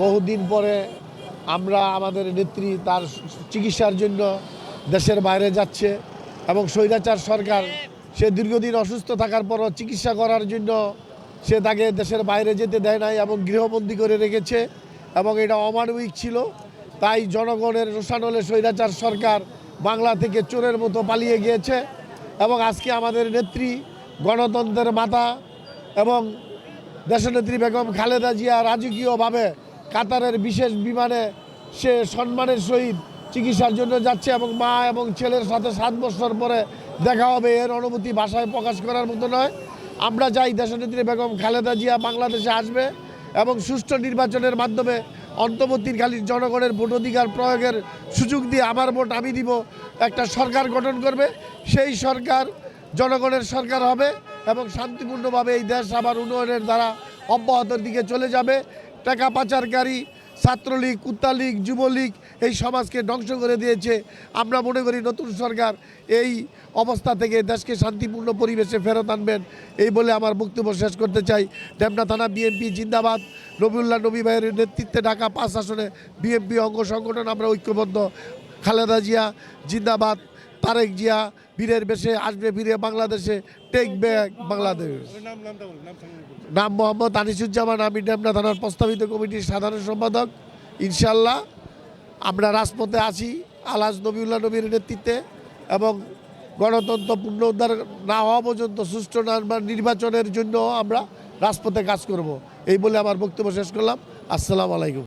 বহুদিন পরে আমরা আমাদের নেত্রী তার চিকিৎসার জন্য দেশের বাইরে যাচ্ছে এবং স্বৈরাচার সরকার সে দীর্ঘদিন অসুস্থ থাকার পরও চিকিৎসা করার জন্য সে তাকে দেশের বাইরে যেতে দেয় নাই এবং গৃহবন্দী করে রেখেছে এবং এটা অমানবিক ছিল। তাই জনগণের রোষানলে স্বৈরাচার সরকার বাংলা থেকে চোরের মতো পালিয়ে গিয়েছে এবং আজকে আমাদের নেত্রী, গণতন্ত্রের মাতা এবং দেশনেত্রী বেগম খালেদা জিয়া রাজকীয়ভাবে কাতারের বিশেষ বিমানে সে সম্মানের সহিত চিকিৎসার জন্য যাচ্ছে এবং মা এবং ছেলের সাথে সাত বছর পরে দেখা হবে। এর অনুভূতি ভাষায় প্রকাশ করার মতো নয়। আমরা চাই দেশনেত্রী বেগম খালেদা জিয়া বাংলাদেশে আসবে এবং সুষ্ঠু নির্বাচনের মাধ্যমে অন্তর্বর্তীকালীন জনগণের ভোট অধিকার প্রয়োগের সুযোগ দিয়ে আমার ভোট আমি দিব। একটা সরকার গঠন করবে, সেই সরকার জনগণের সরকার হবে এবং শান্তিপূর্ণভাবে এই দেশ আবার উন্নয়নের দ্বারা অব্যাহতর দিকে চলে যাবে। টাকা পাচারকারী, ছাত্রলীগ, কুত্তালীগ, যুবলীগ এই সমাজকে ধ্বংস করে দিয়েছে। আমরা মনে করি নতুন সরকার এই অবস্থা থেকে দেশকে শান্তিপূর্ণ পরিবেশে ফেরত আনবেন। এই বলে আমার বক্তব্য শেষ করতে চাই। ডেমনা থানা বিএনপি জিন্দাবাদ। রবিউল্লাহ নবী ভাইয়ের নেতৃত্বে ঢাকা পাঁচ আসনে বিএনপি অঙ্গ সংগঠন, আমরা ঐক্যবদ্ধ। খালেদা জিয়া জিন্দাবাদ। তারেক জিয়া বীরের বেশে আসবে, ফিরে বাংলাদেশে টেক ব্যাক বাংলাদেশ। নাম মোহাম্মদ আনিসুজ্জামান, আমি ডেমনা থানার প্রস্তাবিত কমিটির সাধারণ সম্পাদক। ইনশাল্লাহ আমরা রাজপথে আছি আলাজ নবীউল্লাহ নবীর নেতৃত্বে এবং গণতন্ত্র পুনরুদ্ধার না হওয়া পর্যন্ত সুষ্ঠু নির্বা- নির্বাচনের জন্য আমরা রাজপথে কাজ করব। এই বলে আমার বক্তব্য শেষ করলাম। আসসালামু আলাইকুম।